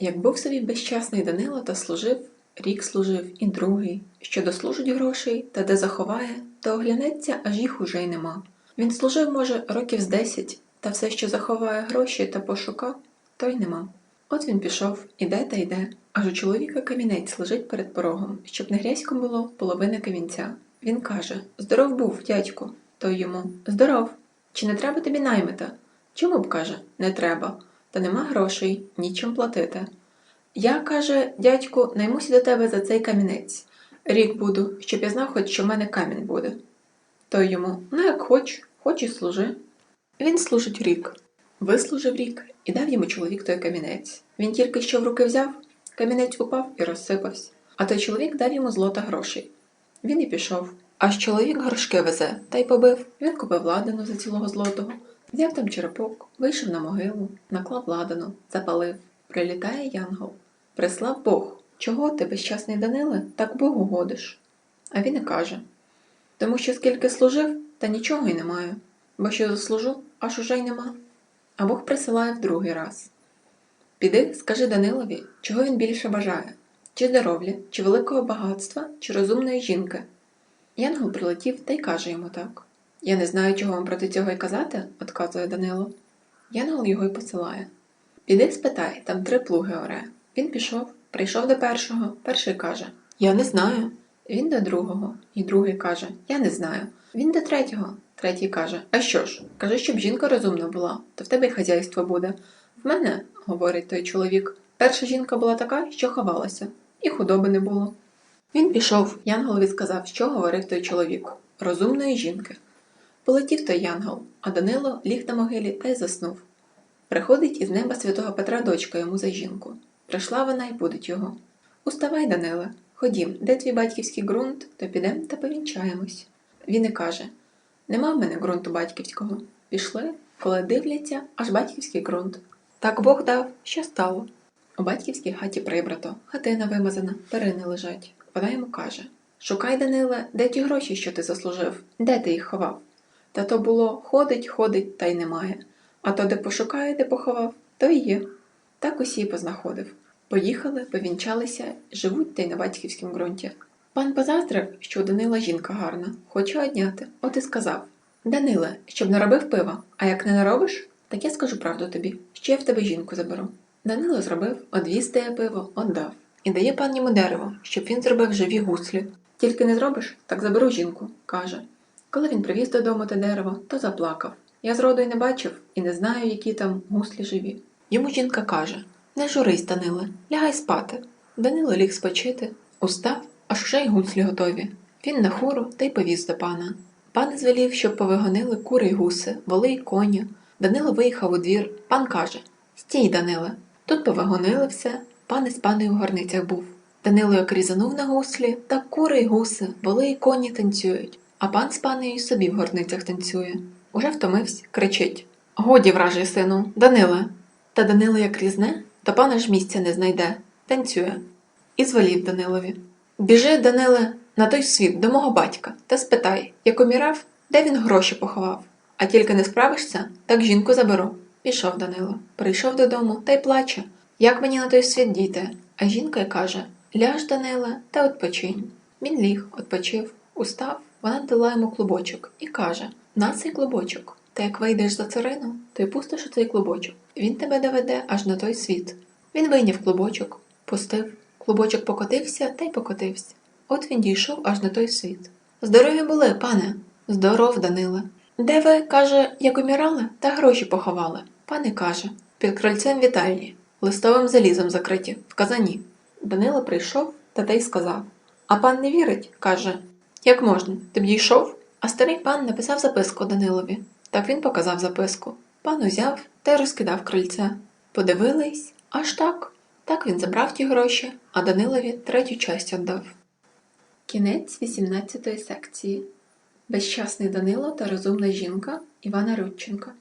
Як був собі безчасний Данило та служив, рік служив і другий, що дослужить грошей, та де заховає, то оглянеться, аж їх уже й нема. Він служив, може, років з десять, та все, що заховає гроші та пошука, то й нема. От він пішов, іде та йде, аж у чоловіка камінець лежить перед порогом, щоб не грязько було половина камінця. Він каже: Здоров був, дядьку. Той йому Здоров. Чи не треба тобі наймита? Чому б каже, не треба, та нема грошей, нічим платити. Я, каже, дядьку, наймуся до тебе за цей камінець. Рік буду, щоб я знав, хоч що в мене камінь буде. Той йому, ну як хоч, хоч і служи. Він служить рік. Вислужив рік і дав йому чоловік той камінець. Він тільки що в руки взяв, камінець упав і розсипався. А той чоловік дав йому злота грошей. Він і пішов. Аж чоловік горшки везе, та й побив. Він купив ладану за цілого злотого, взяв там черепок, вийшов на могилу, наклав ладану, запалив. Прилітає янгол. Прислав Бог. Чого ти, безчасний Даниле, так Богу годиш? А він і каже: Тому що скільки служив, та нічого й не маю, бо що заслужу, аж уже й нема. А Бог присилає в другий раз. Піди, скажи Данилові, чого він більше бажає чи здоров'я, чи великого багатства, чи розумної жінки. Янгол прилетів та й каже йому так. Я не знаю, чого вам проти цього й казати, отказує Данило. Янгол його й посилає. Піди спитай, там три плуги оре. Він пішов, прийшов до першого, перший каже Я не знаю. Він до другого, і другий каже Я не знаю. Він до третього, третій каже А що ж? Кажи, щоб жінка розумна була, то в тебе й хазяйство буде. В мене, говорить той чоловік, перша жінка була така, що ховалася, і худоби не було. Він пішов, Янголові сказав, що говорив той чоловік розумної жінки. Полетів той янгол, а Данило ліг на могилі та й заснув. Приходить із неба святого Петра дочка йому за жінку. Прийшла вона й будить його. Уставай, Даниле, ходім, де твій батьківський ґрунт, то підем та повінчаємось. Він і каже Нема в мене ґрунту батьківського. Пішли, коли дивляться, аж батьківський ґрунт. Так Бог дав, що стало. У батьківській хаті прибрато, хатина вимазана, перини лежать. Вона йому каже Шукай, Даниле, де ті гроші, що ти заслужив, де ти їх ховав? Та то було ходить, ходить, та й немає. А то де пошукає, де поховав, то й є. Так усі й познаходив. Поїхали, повінчалися, живуть та й на батьківському ґрунті. Пан позаздрив, що у Данила жінка гарна, хоче одняти. От і сказав Даниле, щоб наробив пива, а як не наробиш, так я скажу правду тобі, що я в тебе жінку заберу. Данило зробив, одвіз дає пиво, отдав. І дає пан йому дерево, щоб він зробив живі гуслі. Тільки не зробиш, так заберу жінку, каже. Коли він привіз додому те дерево, то заплакав. Я зроду й не бачив і не знаю, які там гуслі живі. Йому жінка каже Не журись, Даниле, лягай спати. Данило ліг спочити, устав, аж уже й гуслі готові. Він на хуру та й повіз до пана. Пан звелів, щоб повигонили кури й гуси, воли й коні. Данило виїхав у двір. Пан каже Стій, Даниле. Тут повигонили все, пан із паною в горницях був. Данило як різанув на гуслі, так кури й гуси, воли й коні танцюють, а пан з панею собі в горницях танцює. Уже втомився, кричить Годі, вражий сину, Даниле. Та Данило як різне, то пана ж місця не знайде, танцює. І звелів Данилові. Біжи, Даниле, на той світ до мого батька та спитай, як умірав, де він гроші поховав. А тільки не справишся, так жінку заберу. Пішов Данило, прийшов додому та й плаче. Як мені на той світ діти? А жінка й каже Ляж, Даниле, та відпочинь. Він ліг, відпочив, устав, вона дала йому клубочок і каже На цей клубочок. Та як вийдеш за царину, то й пустиш у цей клубочок. Він тебе доведе аж на той світ. Він вийняв клубочок, пустив. Клубочок покотився та й покотився. От він дійшов аж на той світ. Здорові були, пане. Здоров, Даниле. Де ви, каже, як умирали, та гроші поховали. Пане каже, під крильцем вітальні, листовим залізом закриті, в казані. Данило прийшов та й сказав А пан не вірить, каже. Як можна? Ти б дійшов? А старий пан написав записку Данилові. Так він показав записку. Пан узяв та й розкидав крильце. Подивились, аж так. Так він забрав ті гроші, а Данилові третю часть віддав. Кінець 18 секції. Безщасний Данило та розумна жінка Івана Рудченка.